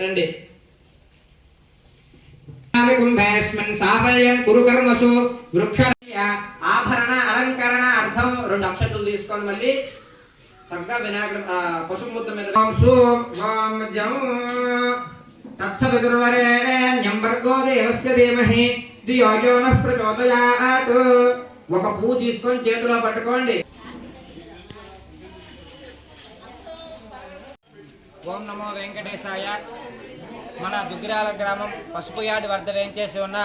పెట్టండి. కుంభేస్మిన్ సాఫల్యం కురు కర్మసు వృక్ష ఆభరణ అలంకరణ అర్థం రెండు అక్షతులు తీసుకొని మళ్ళీ. చక్కగా వినాయకుడు ఆ, మీద. ఓం సు దేవస్య ధీమహి. ప్రచోదయాత్. ఒక పువ్వు తీసుకొని చేతిలో పట్టుకోండి. ఓం నమో వెంకటేశాయ. మన దుగ్గిరాల గ్రామం పసుపుయాడి వద్ద వేయించేసి ఉన్న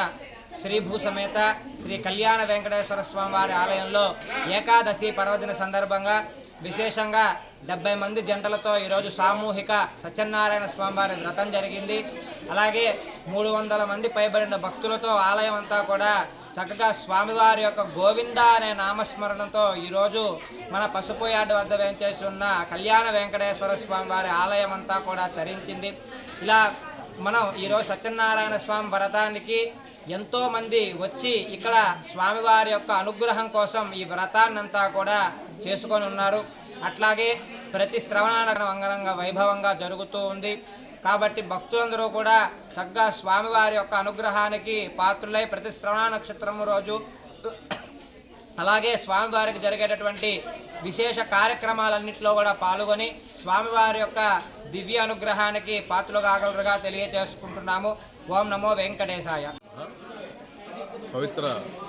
శ్రీ భూసమేత శ్రీ కళ్యాణ వెంకటేశ్వర స్వామి వారి ఆలయంలో ఏకాదశి పర్వదిన సందర్భంగా విశేషంగా డెబ్బై మంది జంటలతో ఈరోజు సామూహిక సత్యనారాయణ స్వామివారి వ్రతం జరిగింది. అలాగే మూడు వందల మంది పైబడిన భక్తులతో ఆలయం అంతా కూడా చక్కగా స్వామివారి యొక్క గోవింద అనే నామస్మరణతో ఈరోజు మన పసుపుయాడు వద్ద వేంచేసి ఉన్న కళ్యాణ వెంకటేశ్వర స్వామి వారి ఆలయం అంతా కూడా తరించింది. ఇలా మనం ఈరోజు సత్యనారాయణ స్వామి వ్రతానికి ఎంతోమంది వచ్చి ఇక్కడ స్వామివారి యొక్క అనుగ్రహం కోసం ఈ వ్రతాన్నంతా కూడా చేసుకొని ఉన్నారు. అట్లాగే ప్రతి శ్రవణాన అంగరంగ వైభవంగా జరుగుతూ ఉంది. కాబట్టి భక్తులందరూ కూడా చక్కగా స్వామివారి యొక్క అనుగ్రహానికి పాత్రులై ప్రతి శ్రవణ నక్షత్రం రోజు అలాగే స్వామివారికి జరిగేటటువంటి విశేష కార్యక్రమాలన్నింటిలో కూడా పాల్గొని స్వామివారి యొక్క దివ్య అనుగ్రహానికి పాత్రలు కాగలరుగా తెలియజేసుకుంటున్నాము ఓం నమో వెంకటేశాయ. పవిత్ర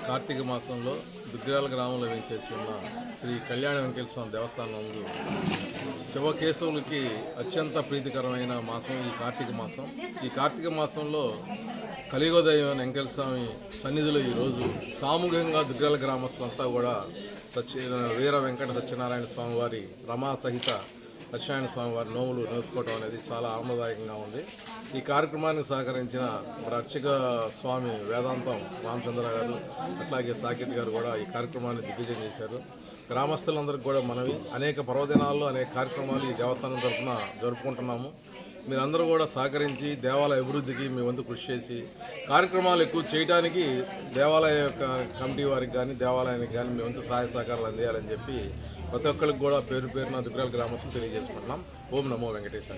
కార్తీక మాసంలో దుగ్గిరాల గ్రామంలో వేయించేసి ఉన్న శ్రీ కళ్యాణ వెంకటేశ్వర స్వామి దేవస్థానం శివకేశవులకి అత్యంత ప్రీతికరమైన మాసం ఈ కార్తీక మాసం. ఈ కార్తీక మాసంలో కలిగోదయం వెంకటేశ్వర స్వామి సన్నిధిలో ఈరోజు సామూహికంగా దుగ్గిరాల గ్రామస్తులంతా కూడా సత్య వీర వెంకట సత్యనారాయణ స్వామి వారి రమా సహిత సత్యనారాయణ స్వామి వారి నోములు నేర్చుకోవడం అనేది చాలా ఆనందదాయకంగా ఉంది. ఈ కార్యక్రమానికి సహకరించిన మరి అర్చక స్వామి వేదాంతం రామచంద్ర గారు అట్లాగే సాకేత్ గారు కూడా ఈ కార్యక్రమాన్ని దిగ్విజయం చేశారు. గ్రామస్తులందరికీ కూడా మనవి. అనేక పర్వదినాల్లో అనేక కార్యక్రమాలు ఈ దేవస్థానం తరఫున జరుపుకుంటున్నాము. మీరందరూ కూడా సహకరించి దేవాలయ అభివృద్ధికి మీ వంతు కృషి చేసి కార్యక్రమాలు ఎక్కువ చేయడానికి దేవాలయ యొక్క కమిటీ వారికి కానీ దేవాలయానికి కానీ మీ వంతు సహాయ సహకారాలు అందియాలని చెప్పి ప్రతి ఒక్కరికి కూడా పేరు పేరున దుగ్రాల గ్రామస్తులు తెలియజేసుకుంటున్నాం ఓం నమో వెంకటేశ్వర